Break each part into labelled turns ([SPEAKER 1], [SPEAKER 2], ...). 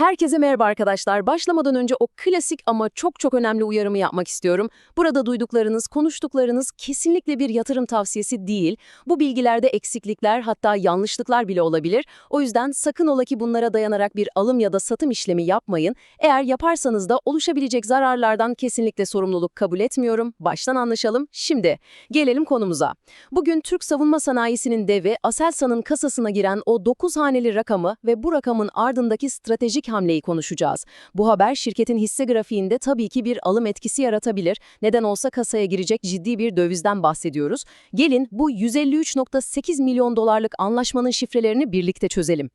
[SPEAKER 1] Herkese merhaba arkadaşlar. Başlamadan önce o klasik ama çok çok önemli uyarımı yapmak istiyorum. Burada duyduklarınız, konuştuklarınız kesinlikle bir yatırım tavsiyesi değil. Bu bilgilerde eksiklikler hatta yanlışlıklar bile olabilir. O yüzden sakın ola ki bunlara dayanarak bir alım ya da satım işlemi yapmayın. Eğer yaparsanız da oluşabilecek zararlardan kesinlikle sorumluluk kabul etmiyorum. Baştan anlaşalım. Şimdi gelelim konumuza. Bugün Türk savunma sanayisinin devi Aselsan'ın kasasına giren o 9 haneli rakamı ve bu rakamın ardındaki stratejik hamleyi konuşacağız. Bu haber şirketin hisse grafiğinde tabii ki bir alım etkisi yaratabilir. Neden olsa kasaya girecek ciddi bir dövizden bahsediyoruz. Gelin bu 153.8 milyon dolarlık anlaşmanın şifrelerini birlikte çözelim.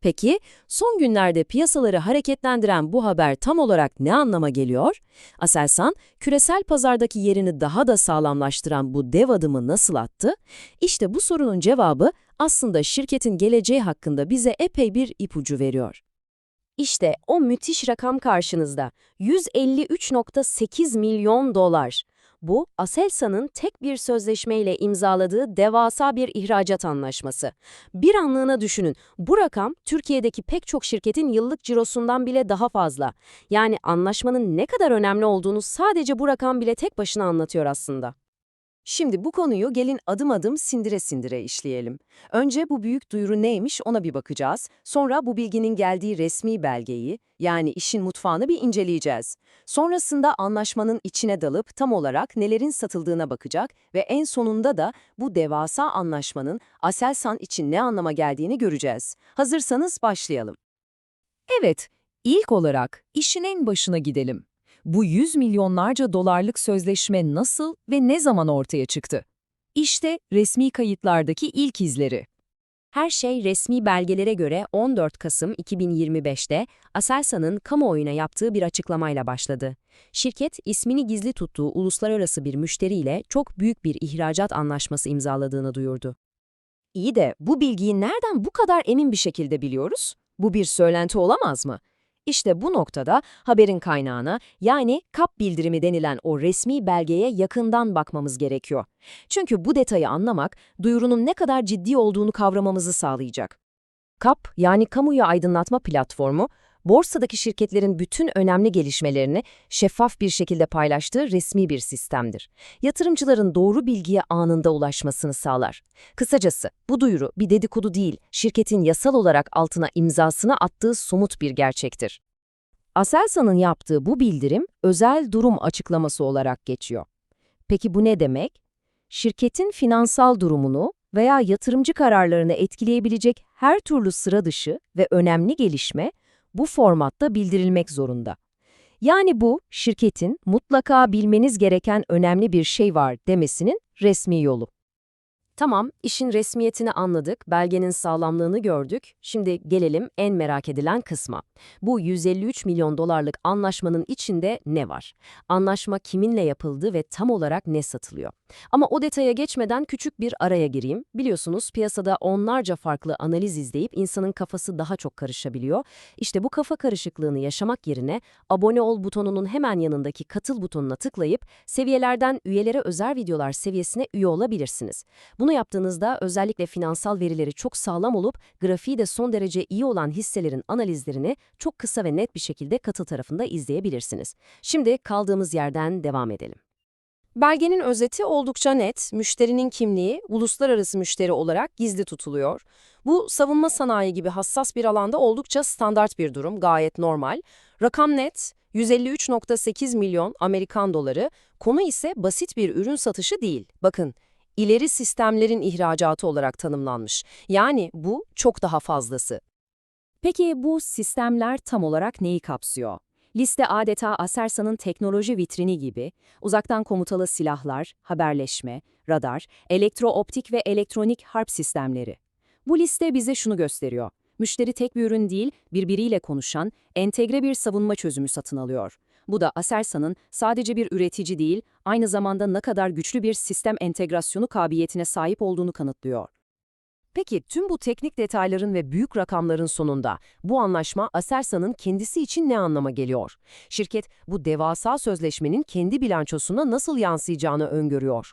[SPEAKER 1] Peki, son günlerde piyasaları hareketlendiren bu haber tam olarak ne anlama geliyor? Aselsan, küresel pazardaki yerini daha da sağlamlaştıran bu dev adımı nasıl attı? İşte bu sorunun cevabı aslında şirketin geleceği hakkında bize epey bir ipucu veriyor. İşte o müthiş rakam karşınızda. 153.8 milyon dolar. Bu, Aselsan'ın tek bir sözleşmeyle imzaladığı devasa bir ihracat anlaşması. Bir anlığına düşünün, bu rakam Türkiye'deki pek çok şirketin yıllık cirosundan bile daha fazla. Yani anlaşmanın ne kadar önemli olduğunu sadece bu rakam bile tek başına anlatıyor aslında. Şimdi bu konuyu gelin adım adım sindire sindire işleyelim. Önce bu büyük duyuru neymiş ona bir bakacağız. Sonra bu bilginin geldiği resmi belgeyi, yani işin mutfağını bir inceleyeceğiz. Sonrasında anlaşmanın içine dalıp tam olarak nelerin satıldığına bakacak ve en sonunda da bu devasa anlaşmanın Aselsan için ne anlama geldiğini göreceğiz. Hazırsanız başlayalım. Evet, ilk olarak işin en başına gidelim. Bu 100 milyonlarca dolarlık sözleşme nasıl ve ne zaman ortaya çıktı? İşte resmi kayıtlardaki ilk izleri. Her şey resmi belgelere göre 14 Kasım 2025'te Aselsan'ın kamuoyuna yaptığı bir açıklamayla başladı. Şirket, ismini gizli tuttuğu uluslararası bir müşteriyle çok büyük bir ihracat anlaşması imzaladığını duyurdu. İyi de bu bilgiyi nereden bu kadar emin bir şekilde biliyoruz? Bu bir söylenti olamaz mı? İşte bu noktada haberin kaynağına yani KAP bildirimi denilen o resmi belgeye yakından bakmamız gerekiyor. Çünkü bu detayı anlamak duyurunun ne kadar ciddi olduğunu kavramamızı sağlayacak. KAP yani Kamuya Aydınlatma Platformu, borsadaki şirketlerin bütün önemli gelişmelerini şeffaf bir şekilde paylaştığı resmi bir sistemdir. Yatırımcıların doğru bilgiye anında ulaşmasını sağlar. Kısacası bu duyuru bir dedikodu değil, şirketin yasal olarak altına imzasını attığı somut bir gerçektir. Aselsan'ın yaptığı bu bildirim özel durum açıklaması olarak geçiyor. Peki bu ne demek? Şirketin finansal durumunu veya yatırımcı kararlarını etkileyebilecek her türlü sıra dışı ve önemli gelişme bu formatta bildirilmek zorunda. Yani bu, şirketin mutlaka bilmeniz gereken önemli bir şey var demesinin resmi yolu. Tamam, işin resmiyetini anladık, belgenin sağlamlığını gördük. Şimdi gelelim en merak edilen kısma. Bu 153 milyon dolarlık anlaşmanın içinde ne var? Anlaşma kiminle yapıldı ve tam olarak ne satılıyor? Ama o detaya geçmeden küçük bir araya gireyim. Biliyorsunuz piyasada onlarca farklı analiz izleyip insanın kafası daha çok karışabiliyor. İşte bu kafa karışıklığını yaşamak yerine abone ol butonunun hemen yanındaki katıl butonuna tıklayıp seviyelerden üyelere özel videolar seviyesine üye olabilirsiniz. Bunu yaptığınızda özellikle finansal verileri çok sağlam olup grafiği de son derece iyi olan hisselerin analizlerini çok kısa ve net bir şekilde katıl tarafında izleyebilirsiniz. Şimdi kaldığımız yerden devam edelim. Belgenin özeti oldukça net, müşterinin kimliği uluslararası müşteri olarak gizli tutuluyor. Bu savunma sanayi gibi hassas bir alanda oldukça standart bir durum, gayet normal. Rakam net, 153.8 milyon Amerikan doları, konu ise basit bir ürün satışı değil. Bakın, ileri sistemlerin ihracatı olarak tanımlanmış. Yani bu çok daha fazlası. Peki bu sistemler tam olarak neyi kapsıyor? Liste adeta Aselsan'ın teknoloji vitrini gibi, uzaktan komutalı silahlar, haberleşme, radar, elektrooptik ve elektronik harp sistemleri. Bu liste bize şunu gösteriyor. Müşteri tek bir ürün değil, birbiriyle konuşan, entegre bir savunma çözümü satın alıyor. Bu da Aselsan'ın sadece bir üretici değil, aynı zamanda ne kadar güçlü bir sistem entegrasyonu kabiliyetine sahip olduğunu kanıtlıyor. Peki tüm bu teknik detayların ve büyük rakamların sonunda bu anlaşma Aselsan'ın kendisi için ne anlama geliyor? Şirket bu devasa sözleşmenin kendi bilançosuna nasıl yansıyacağını öngörüyor.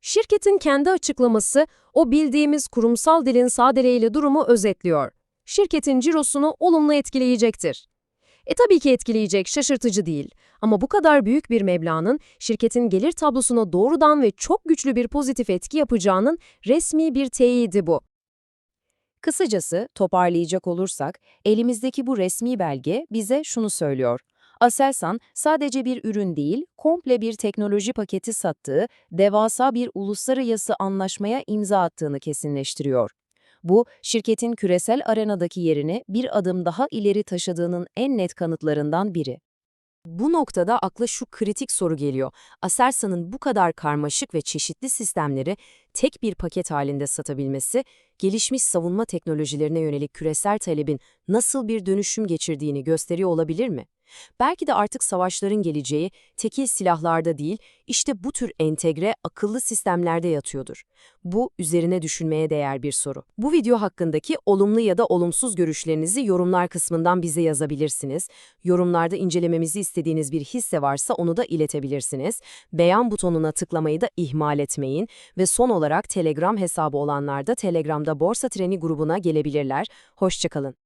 [SPEAKER 1] Şirketin kendi açıklaması o bildiğimiz kurumsal dilin sadeleyle durumu özetliyor. şirketin cirosunu olumlu etkileyecektir. E tabii ki etkileyecek, şaşırtıcı değil. Ama bu kadar büyük bir meblağın şirketin gelir tablosuna doğrudan ve çok güçlü bir pozitif etki yapacağının resmi bir teyidi bu. Kısacası toparlayacak olursak, elimizdeki bu resmi belge bize şunu söylüyor. Aselsan sadece bir ürün değil, komple bir teknoloji paketi sattığı, devasa bir uluslararası anlaşmaya imza attığını kesinleştiriyor. Bu, şirketin küresel arenadaki yerini bir adım daha ileri taşıdığının en net kanıtlarından biri. Bu noktada akla şu kritik soru geliyor. Aselsan'ın bu kadar karmaşık ve çeşitli sistemleri tek bir paket halinde satabilmesi, gelişmiş savunma teknolojilerine yönelik küresel talebin nasıl bir dönüşüm geçirdiğini gösteriyor olabilir mi? Belki de artık savaşların geleceği tekil silahlarda değil, işte bu tür entegre, akıllı sistemlerde yatıyordur. Bu, üzerine düşünmeye değer bir soru. Bu video hakkındaki olumlu ya da olumsuz görüşlerinizi yorumlar kısmından bize yazabilirsiniz. Yorumlarda incelememizi istediğiniz bir hisse varsa onu da iletebilirsiniz. Beğen butonuna tıklamayı da ihmal etmeyin ve son olarak Telegram hesabı olanlar da Telegram'da Borsa Treni grubuna gelebilirler. Hoşçakalın.